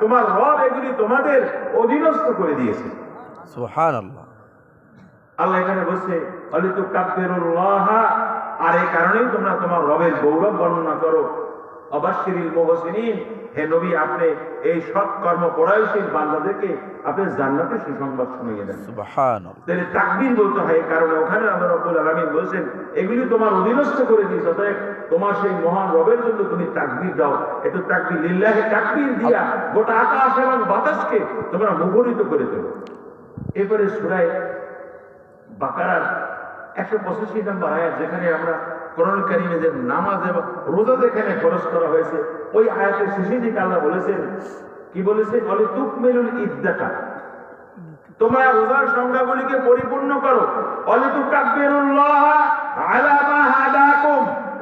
তোমার রব এগুলি তোমাদের অধীনস্থ করে দিয়েছে। আল্লাহ এখানে অলিতু আর এই কারণেই তোমরা তোমার রবের গৌরব বর্ণনা করো। অবাশিরিল হে নবী আপনি এই সৎ কর্ম পরায়শীল বান্দাদেরকে আপনি জান্নাতের সুসংবাদ শুনিয়ে দেন। সুবহান বলতে হয় কারণে ওখানে আমরা আলামিন বলছেন, এগুলি তোমার অধীনস্থ করে দিয়েছে, অতএব তোমার সেই মহান রবের জন্য তুমি তাকবীর দাও। একটু তাকবীর লিল্লাহে তাকবীর দিয়া গোটা আকাশ এবং বাতাসকে তোমরা মুখরিত করে তোলো। এরপরে সুরায় বাকারার একশো পঁচাশি নম্বর আয়াত, যেখানে আমরা কোরআন কারিমে যে নামাজ এবং রোজা যেখানে খরচ করা হয়েছে, ওই আয়াতের শেষে দিকে আল্লাহ বলেছেন, কি বলেছে বলে তুক মেলুল ইদ্দাকা তোমরা রোজার সংখ্যাগুলিকে পরিপূর্ণ করো। আলা মা হাদাকুম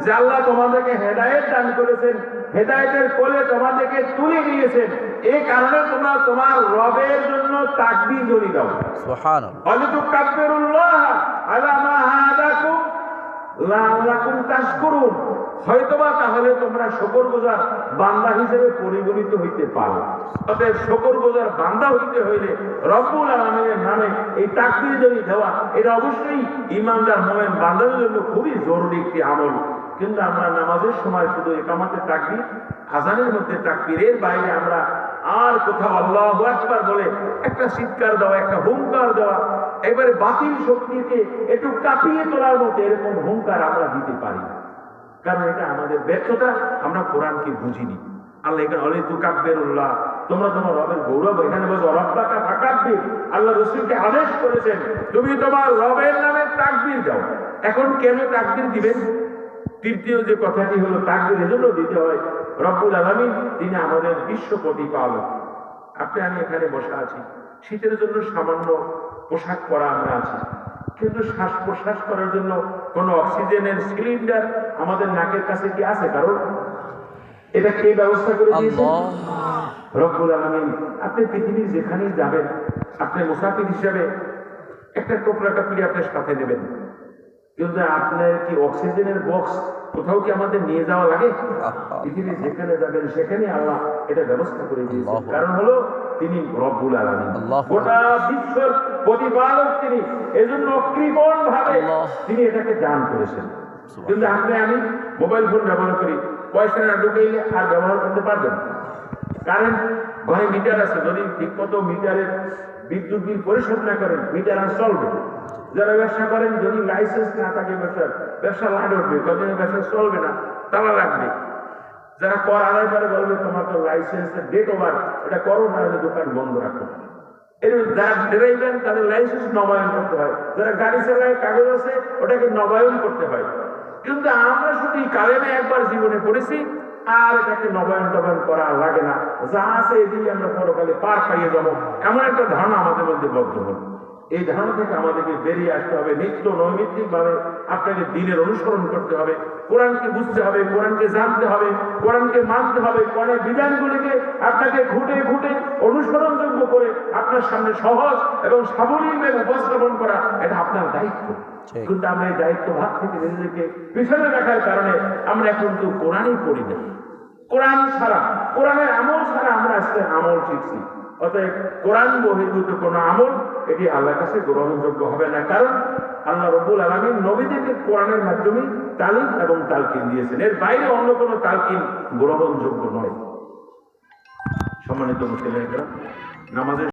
যে আল্লাহ তোমাদেরকে হেদায়েত দান করেছেন হেদায়েতের কোলে তোমাদেরকে তুলে নিয়েছেন এই কারণে তোমরা তোমার রবের জন্য তাকবীর জড়ি দাও। সুবহান আল্লাহ অলিতুকাব্বিরুল্লাহ আলা মা হাদাকুম লাআল্লাকুম তাশকুরুন। হয়তোবা তাহলে তোমরা শুকরগুজার বান্দা হিসেবে পরিগণিত হইতে পারো। অতএব শুকরগুজার বান্দা হইতে হইলে রব্বুল আলামিনের নামে এই তাকবীর যদি দেওয়া এটা অবশ্যই ইমানদার মোমেন বান্দাদের জন্য খুবই জরুরি একটি আমল। কিন্তু আমরা নামাজের সময় শুধু একামাতে তাকবীর আজানের মধ্যে তাকবীরের বাইরে আমরা আর কোথাও আল্লাহ আকবার বলে একটা চিৎকার দেওয়া, একটা হুঙ্কার দেওয়া, এবারে বাতিল শক্তিকে একটু কাঁপিয়ে তোলার মতো এরকম হুঙ্কার আমরা দিতে পারি কারণ এটা আমাদের ব্যর্থতা, আমরা কোরআনকে বুঝিনি। আল্লাহ এখানে অলে তু কাব্যেরুল্লাহ তোমরা তোমার রবের গৌরব, এখানে বলছো রব্বাকা ফাকাব্বির আল্লাহ রসুলকে আদেশ করেছেন, তুমি তোমার রবের নামে তাকবির দাও এখন কেন তাকবীর দিবেন? তৃতীয় যে কথাটি হলো তাকবীর এজন্য দিতে হয় রব্বুল আলামিন তিনি আমাদের বিশ্ব প্রতিপালক আপনি আমি এখানে বসে আছি। শীতের জন্য সামান্য পোশাক পরা আমরা আছি। কিন্তু শ্বাস প্রশ্বাস করার জন্য কোনো অক্সিজেনের সিলিন্ডার আমাদের নাকের কাছে কি আছে? কারণ এটা কে ব্যবস্থা করে দিয়েছে? রব্বুল আলামিন। আপনি পৃথিবীর যেখানেই যাবেন আপনি মুসাফির হিসাবে একটা টোপলা টাপলি আপনার সাথে নেবেন। কিন্তু আপনার কি অক্সিজেনের বক্স কোথাও কি আমাদের নিয়ে যাওয়া লাগে? আহা। পৃথিবীর যেখানে যাবেন সেখানে আল্লাহ এটা ব্যবস্থা করে দিয়েছেন। কারণ হলো তিনি রব্বুল আলামিন। গোটা বিশ্বের প্রতিপালক তিনি। এজন্য কৃপণ ভাবে তিনি এটাকে দান করেছেন। কিন্তু আপনি আমি মোবাইল ফোন ব্যবহার করি। পয়সা না ঢুকাইলে আর ব্যবহার করতে পারবেন। কারেন্ট ঘরে মিটার আছে। যদি ঠিক মতো মিটারের বিদ্যুৎ বিল পরিশোধ না করেন মিটার আর চলবে। যারা ব্যবসা করেন, যদি লাইসেন্স না থাকে ব্যবসার, ব্যবসা লাড উঠবে ব্যবসা চলবে না, তারা লাগবে। যারা কর আদায় করে, বলবে, তোমার তো লাইসেন্সের ডেট ওভার এটা করো, না হলে দোকান বন্ধ রাখো। এর যারা ড্রাইভার তাদের লাইসেন্স নবায়ন করতে হয়। যারা গাড়ি চালায়, কাগজ আছে, ওটাকে নবায়ন করতে হয়। কিন্তু আমরা শুধু কালেমে একবার জীবনে পড়েছি, আর এটাকে নবায়ন টবায়ন করা লাগে না। যা আছে, এদিকে আমরা পরকালে পার পাইয়ে যাব। এমন একটা ধারণা আমাদের মধ্যে বদ্ধ হল। এই ধারণা থেকে আমাদেরকে বেরিয়ে আসতে হবে। নিত্য নৈমিত্তিক ভাবে আপনাকে দিনের অনুসরণ করতে হবে। কোরআনকে বুঝতে হবে কোরআনকে জানতে হবে কোরআনকে মানতে হবে। কোরআনের বিধানগুলিকে আপনাকে ঘুটে ঘুটে অনুসরণযোগ্য করে আপনার সামনে সহজ এবং সাবলীলভাবে উপস্থাপন করা এটা আপনার দায়িত্ব। কিন্তু আমরা এই দায়িত্ব ভাগ থেকে নিজেদেরকে পিছনে রাখার কারণে আমরা এখন তো কোরআনই পড়ি না। কোরআন ছাড়া কোরআনের আমল ছাড়া আমরা আজকে আমল শিখছি। অতএব কোরআন বহির্ভূত কোনো আমল, এটি আল্লাহর কাছে গ্রহণযোগ্য হবে না। কারণ আল্লাহ রবুল আলমিন নবীদেরকে কোরআনের মাধ্যমে তালিম এবং তালকিন দিয়েছেন। এর বাইরে অন্য কোনো তালকিন গ্রহণযোগ্য নয়। সম্মানিত মুসলিম নামাজের